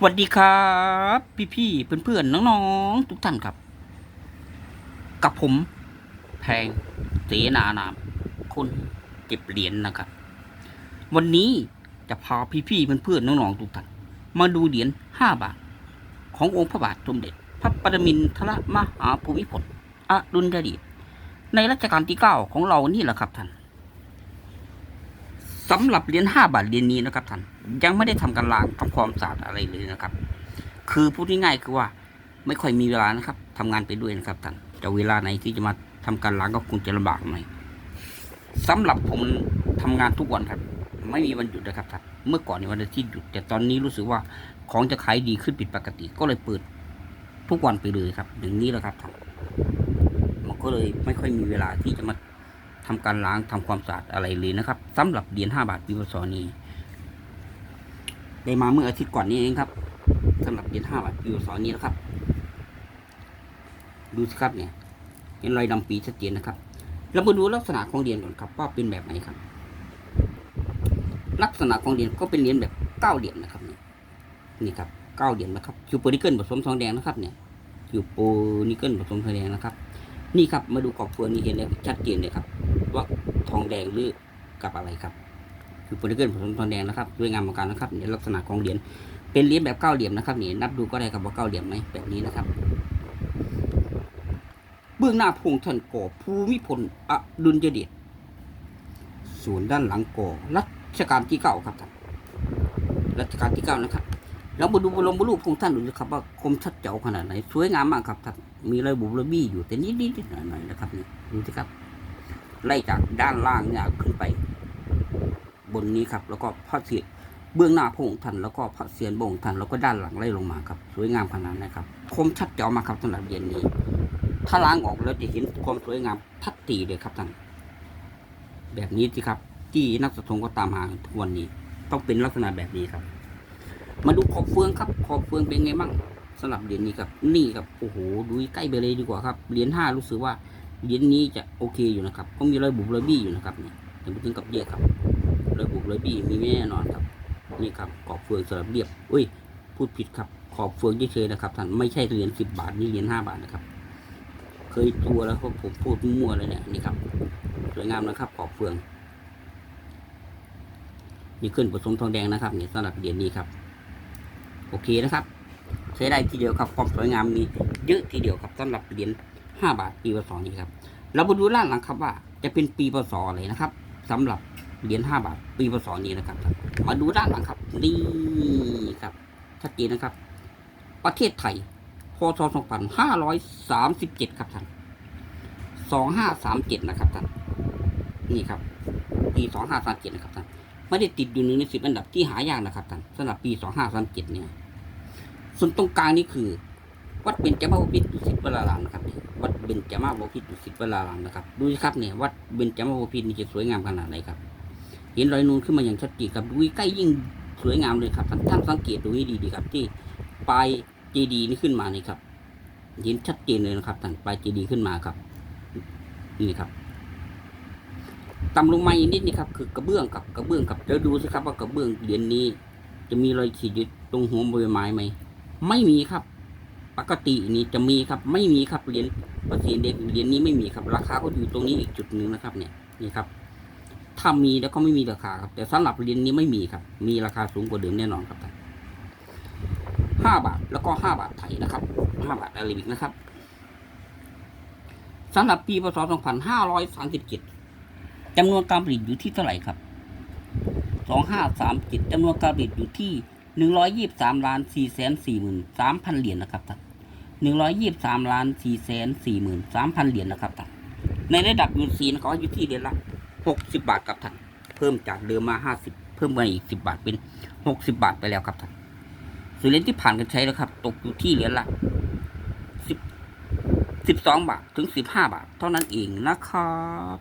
สวัสดีครับ พี่ๆเพื่อนๆน้องๆ ทุกท่านครับ กับผม แพงเสนานามคนเก็บเหรียญนะครับ วันนี้จะพาพี่ๆเพื่อนๆน้องๆทุกท่านมาดูเหรียญห้าบาท ขององค์พระบาทสมเด็จ พระปรมินทรมหาภูมิพลอดุลยเดชในรัชกาลที่เก้าของเรานี่แหละครับท่าน สำหรับเหรียญห้าบาทเหรียญนี้นะครับท่านยังไม่ได้ทำการล้างทำความสะอาดอะไรเลยนะครับ คือพูดง่ายๆคือว่าไม่ค่อยมีเวลานะครับทำงานไปด้วยนะครับท่านจะเวลาไหนที่จะมาทำการล้างก็คงจะลำบากหน่อยสำหรับผมทำงานทุกวันครับ ไม่มีวันหยุดนะครับท่านเมื่อก่อนในวันอาทิตย์หยุด แต่ตอนนี้รู้สึกว่าของจะขายดีขึ้นผิดปกติ ก็เลยเปิดทุกวันไปเลยครับอย่างนี้แหละครับท่านมันก็เลยไม่ค่อยมีเวลาที่จะมา ทำการล้างทำความสะอาดอะไรเลยนะครับสำหรับเหรียญห้าบาทปีพศนี้ได้มาเมื่ออาทิตย์ก่อนนี้เองครับสำหรับเหรียญห้าบาทปีพศนี้นะครับ ดูสิครับเนี่ยเห็นรอยดำปีชัดเจนนะครับ เรามาดูลักษณะของเหรียญก่อนครับว่าเป็นแบบไหนครับ ลักษณะของเหรียญก็เป็นเหรียญแบบเก้าเหรียญนะครับนี่นี่ครับเก้าเหรียญนะครับคิวโปนิเกิลผสมทองแดงนะครับเนี่ยคิวโปนิเกิลผสมทองแดงนะครับ นี่ครับมาดูกรอบเฟืองนี่เห็นแล้ชัดเจนเลยครับ ว่าทองแดงหรือกับอะไรครับ คือโพลิเกิลผสมทองแดงนะครับด้วยงามเหมือนกันนะครับในลักษณะของเหรียญเป็นเหรียญแบบเก้าเหลี่ยมนะครับนี่นับดูก็ได้ครับว่าเก้าเหลี่ยมไหมแบบนี้นะครับ เบื้องหน้าพงท่านก่อภูมิพลอดุลยเดชส่วนด้านหลังก่อรัชกาลที่เก้าครับท่านรัชกาลที่เก้านะครับเรามาดูบรมรูปของท่านดูสิครับว่าคมชัดเจ๋วขนาดไหนสวยงามมากครับท่านมีรอยบุบระบี้อยู่แต่นิดๆหน่อยๆนะครับนี่ดูสิครับ ไล่จากด้านล่างเนี่ยขึ้นไป บนนี้ครับ แล้วก็พระเศียรเบื้องหน้าพระองค์ท่านแล้วก็พระเศียรพระองค์ท่านแล้วก็ด้านหลังไล่ลงมาครับ สวยงามขนาดนะครับ คมชัดเจ๋วมากครับสำหรับเหรียญนี้ ถ้าล้างออกแล้วจะเห็นความสวยงามทัดตีเลยครับท่านแบบนี้สิครับที่นักสะสมก็ตามหาทุกวันนี้ ต้องเป็นลักษณะแบบนี้ครับ มาดูขอบเฟืองครับ ขอบเฟืองเป็นไงบ้างสำหรับเหรียญนี้ครับ นี่ครับโอ้โหดูใกล้ไปเลยดีกว่าครับเหรียญห้ารู้สึกว่า เหรียญนี้จะโอเคอยู่นะครับ ก็มีรอยบุบรอยบี้อยู่นะครับเนี่ยยังไม่ถึงกับเยอะครับรอยบุบรอยบี้มีแน่นอนครับ นี่ครับขอบเฟืองสลับเรียบอุ้ย พูดผิดครับ ขอบเฟืองเฉยๆนะครับท่านไม่ใช่เหรียญสิบบาทนี่เหรียญห้าบาทนะครับ เคยตัวแล้วครับผมพูดมั่วเลยเนี่ยนี่ครับสวยงามนะครับ ขอบเฟืองนี่ขึ้นผสมทองแดงนะครับนี่สำหรับเหรียญนี้ครับ โอเคนะครับใช้ได้ทีเดียวครับความสวยงามมีเยอะทีเดียวครับสำหรับเหรียญ ห้าบาทปีพศนี้ครับ เรามาดูด้านหลังครับว่า จะเป็นปีพศอะไรนะครับสำหรับเหรียญห้าบาทปีพศนี้นะครับ มาดูด้านหลังครับนี่ครับชัดเจนนะครับ ประเทศไทยพศสองพันห้าร้อยสามสิบเจ็ดครับท่านสองห้าสามเจ็ดนะครับท่านนี่ครับ ปีสองห้าสามเจ็ดนะครับท่านไม่ได้ติดอยู่หนึ่งในสิบอันดับที่หายากนะครับท่านสำหรับปีสองห้าสามเจ็ดเนี่ย ส่วนตรงกลางนี่คือ วัดเบญจมาบพิตรดุสิตวรารามนะครับวัดเบญจมาบพิตรดุสิตวรารามนะครับดูสิครับเนี่ยวัดเบญจมาบพิตรนี่จะสวยงามขนาดไหนครับ เห็นรอยนูนขึ้นมาอย่างชัดเจนครับดูใกล้ยิ่งสวยงามเลยครับท่านท่านสังเกตดูให้ดีๆครับ ที่ปลายเจดีย์นี่ขึ้นมานี่ครับเห็นชัดเจนเลยนะครับท่านปลายเจดีย์ขึ้นมาครับ นี่ครับต่ำลงมาอีกนิดนี่ครับคือกระเบื้องกับกระเบื้องกับเดี๋ยวดูสิครับว่ากระเบื้องเหรียญนี้ จะมีรอยขีดอยู่ตรงหัวใบไม้ไหมไม่มีครับ ปกตินี่จะมีครับไม่มีครับเหรียญประสิทธิ์เด็กเหรียญนี้ไม่มีครับ ราคาก็อยู่ตรงนี้อีกจุดหนึ่งนะครับ เนี่ยนี่ครับ ถ้ามีแล้วก็ไม่มีราคาครับ แต่สำหรับเหรียญนี้ไม่มีครับ มีราคาสูงกว่าเดิมแน่นอนครับท่านห้าบาทแล้วก็ห้าบาทไทยนะครับห้าบาทอาราบิกนะครับสำหรับปีพศสองพันห้าร้อยสามสิบเจ็ดจำนวนการผลิตอยู่ที่เท่าไหร่ครับสองห้าสามเจ็ดจำนวนการผลิตอยู่ที่หนึ่งร้อยยี่สามล้านสี่แสนสี่หมื่นสามพันเหรียญนะครับท่าน หนึ่งร้อยยี่สิบสามล้านสี่แสนสี่หมื่นสามพันเหรียญนะครับท่านในระดับยูซีนะครับอยู่ที่เดือนละหกสิบบาทครับท่านเพิ่มจากเดิมมาห้าสิบเพิ่มมาอีกสิบบาทเป็นหกสิบาทไปแล้วครับท่านส่วนเหรียญที่ผ่านกันใช้แล้วครับ ตกอยู่ที่เหรียญละสิบสิบสองบาทถึงสิบห้าบาท เท่านั้นเองนะครับ